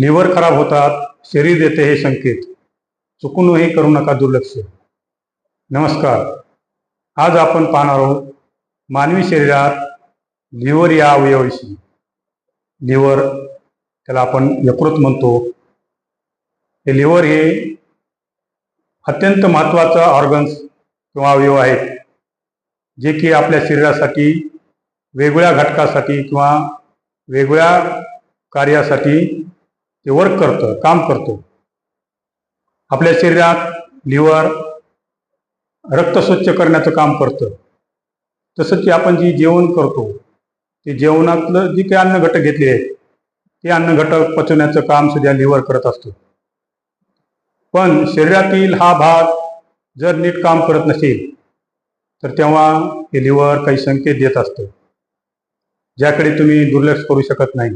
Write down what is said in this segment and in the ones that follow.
Liver खराब होतात शरीर देते हे संकेत. चुकूनही करू नका दुर्लक्ष. नमस्कार. आज आपण पाहणार आहोत मानवी शरीरात लिव्हर या अवयवाविषयी. लिव्हर त्याला आपण यकृत म्हणतो. हे लिव्हर हे अत्यंत महत्त्वाचा ऑर्गन्स किंवा अवयव आहेत जे की आपल्या शरीरासाठी वेगवेगळ्या घटकासाठी किंवा वेगवेगळ्या कार्यासाठी ते वर्क करतं काम करतो. आपल्या शरीरात लिव्हर रक्त स्वच्छ करण्याचं काम करतं. तसंच की आपण जी जेवण करतो ते जेवणातलं जी काही अन्न घटक घेतले आहेत ते अन्न घटक पचवण्याचं काम सुद्धा लिव्हर करत असतो. पण शरीरातील हा भाग जर नीट काम करत नसेल तर तेव्हा हे लिव्हर काही संकेत देत असतं ज्याकडे तुम्ही दुर्लक्ष करू शकत नाही.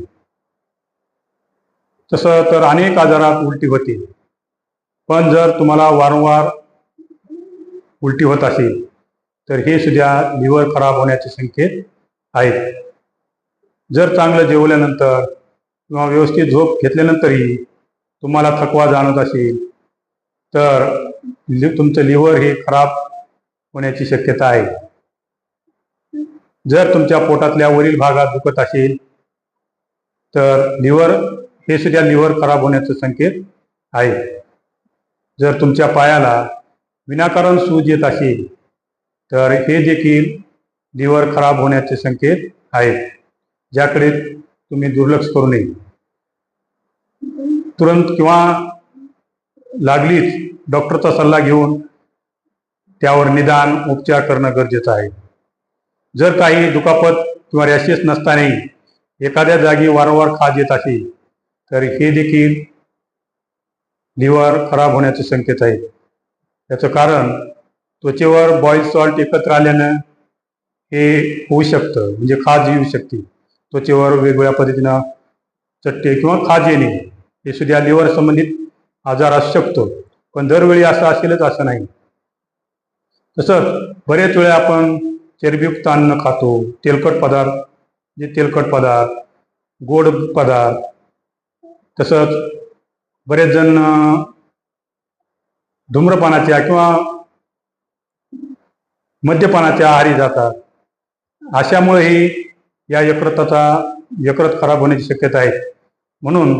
तसं तर अनेक आजारात उलटी होते. पण जर तुम्हाला वारंवार उलटी होत असेल तर हे सुद्धा लिव्हर खराब होण्याचे संकेत आहेत. जर चांगलं जेवल्यानंतर किंवा व्यवस्थित झोप घेतल्यानंतरही तुम्हाला थकवा जाणवत असेल तर लि तुमचं लिव्हर हे खराब होण्याची शक्यता आहे. जर तुमच्या पोटातल्या वरील भागात दुखत असेल तर लिव्हर हे सुद्धा लिव्हर खराब होण्याचे संकेत आहे. जर तुमच्या पायाला विनाकारण सूज येत असेल तर हे देखील लिव्हर खराब होण्याचे संकेत आहेत ज्याकडे तुम्ही दुर्लक्ष करू नये. तुरंत किंवा लागलीच डॉक्टरचा सल्ला घेऊन त्यावर निदान उपचार करणं गरजेचं आहे. जर काही दुखापत किंवा रॅशेस नसतानाही एखाद्या जागी वारंवार खाज येत असेल तर हे देखील लिव्हर खराब होण्याचे संकेत आहेत. याचं कारण त्वचेवर बॉईल सॉल्ट एकत्र आल्यानं हे होऊ शकतं म्हणजे खाज येऊ शकते. त्वचेवर वेगवेगळ्या पद्धतीनं चट्टे किंवा खाज येणे हे सुद्धा लिव्हर संबंधित आजार असू शकतो. पण दरवेळी असं असेलच असं नाही. तसंच बरेच वेळा आपण चरबीयुक्त अन्न खातो तेलकट पदार्थ जे तेलकट पदार्थ गोड पदार्थ तसंच बरेच जण धूम्रपानाच्या किंवा मद्यपानाच्या आहारी जातात. अशामुळेही या यकृताचा यकृत खराब होण्याची शक्यता आहे. म्हणून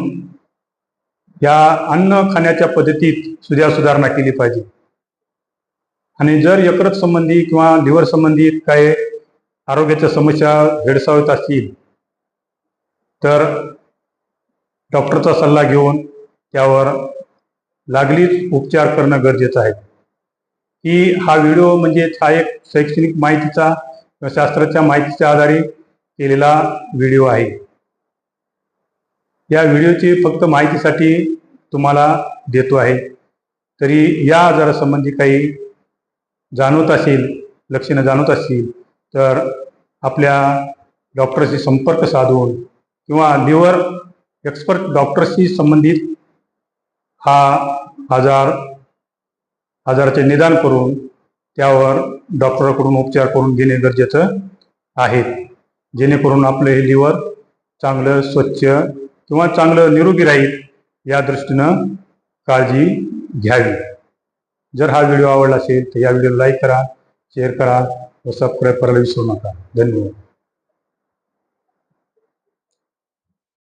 या अन्न खाण्याच्या पद्धतीत सुद्धा सुधारणा केली पाहिजे. आणि जर यकृत संबंधी किंवा लिव्हर संबंधित काही आरोग्याच्या समस्या भेडसावत असतील तर डॉक्टरचा सल्ला घेऊन त्यावर लागलीच उपचार करणं गरजेचं आहे. की हा व्हिडिओ म्हणजे हा एक शैक्षणिक माहितीचा किंवा शास्त्राच्या माहितीच्या आधारे केलेला व्हिडिओ आहे. या व्हिडिओची फक्त माहितीसाठी तुम्हाला देतो आहे. तरी या आजारासंबंधी काही जाणवत असेल लक्षणं जाणवत असतील तर आपल्या डॉक्टरशी संपर्क साधून किंवा लिव्हर एक्सपर्ट डॉक्टरशी संबंधित हा आजार आजाराचे निदान करून त्यावर डॉक्टरकडून उपचार करून घेणे गरजेचं आहे. जेणेकरून आपलं हे लिव्हर चांगलं स्वच्छ किंवा चांगलं निरोगी राहील या दृष्टीनं काळजी घ्यावी. जर हा व्हिडिओ आवडला असेल तर या व्हिडिओला लाईक करा शेअर करा व सबस्क्राईब करायला विसरू नका. धन्यवाद.